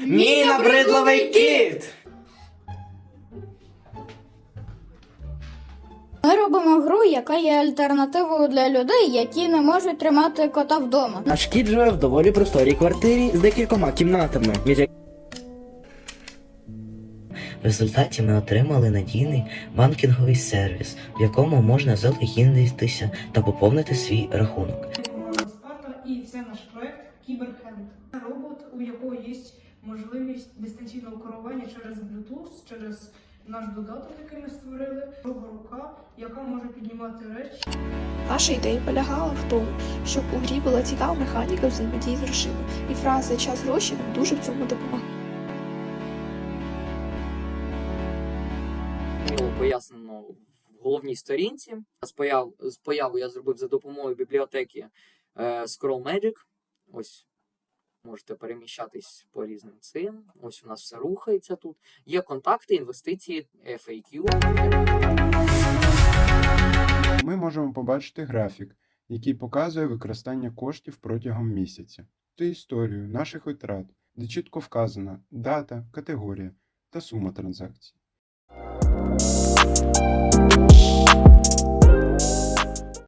Мій набридливий кіт! Ми робимо гру, яка є альтернативою для людей, які не можуть тримати кота вдома. Наш кіт живе в доволі просторій квартирі з декількома кімнатами, між як- В результаті ми отримали надійний банкінговий сервіс, в якому можна залогінитися та поповнити свій рахунок. І це наш проект Кіберхенд. Робот, у якого є можливість дистанційного керування через Bluetooth, через наш додаток, який ми створили. Друга рука, яка може піднімати речі. Наша ідея полягала в тому, щоб у грі була цікава механіка взаємодії з грошима, і фраза час гроші нам дуже в цьому допомагає. Було пояснено в головній сторінці. З появ, з появу я зробив за допомогою бібліотеки е, Scroll Magic. Ось можете переміщатись по різним цим. Ось у нас все рухається тут. Є контакти, інвестиції, FAQ. Ми можемо побачити графік, який показує використання коштів протягом місяця, та історію наших витрат, де чітко вказана дата, категорія та сума транзакцій.